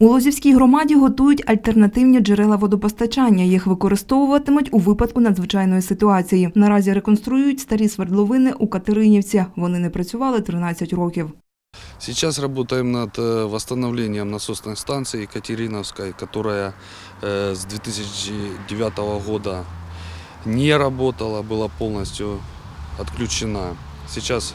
У Лозівській громаді готують альтернативні джерела водопостачання. Їх використовуватимуть у випадку надзвичайної ситуації. Наразі реконструюють старі свердловини у Катеринівці. Вони не працювали 13 років. Сейчас работаем над э, восстановлением насосной станции Екатериновской, которая э, с 2009 года не работала, была полностью отключена. Сейчас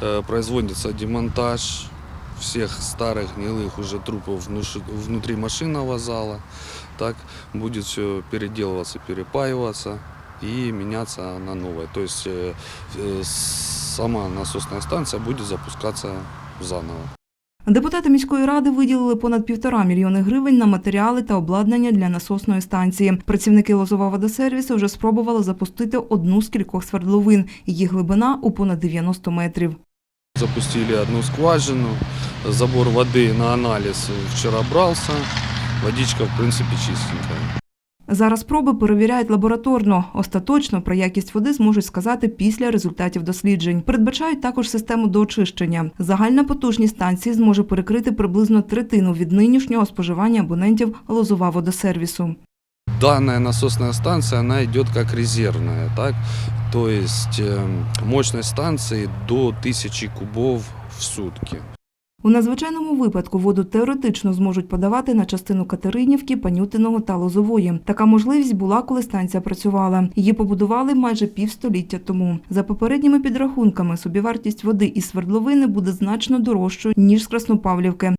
э, производится демонтаж всех старых гнилых уже трупов внуш- внутри машинного зала. Так будет все переделываться, перепаиваться и меняться на новое. То есть э, э, сама насосная станция будет запускаться заново. Депутати міської ради виділили понад півтора мільйони гривень на матеріали та обладнання для насосної станції. Працівники Лозова водосервісу вже спробували запустити одну з кількох свердловин. Її глибина у понад 90 метрів. Запустили одну скважину, забор воды на анализ вчера брался, водичка в принципе чистенькая. Зараз проби перевіряють лабораторно. Остаточно про якість води зможуть сказати після результатів досліджень. Передбачають також систему доочищення. Загальна потужність станції зможе перекрити приблизно третину від нинішнього споживання абонентів Лозова водосервісу. Данная насосная станция, она идет как резервная, так? То есть э, мощность станции до 1000 кубов в сутки. У надзвичайному випадку воду теоретично зможуть подавати на частину Катеринівки, Панютиного та Лозової. Така можливість була, коли станція працювала. Її побудували майже півстоліття тому. За попередніми підрахунками, собівартість води із свердловини буде значно дорожчою ніж з Краснопавлівки.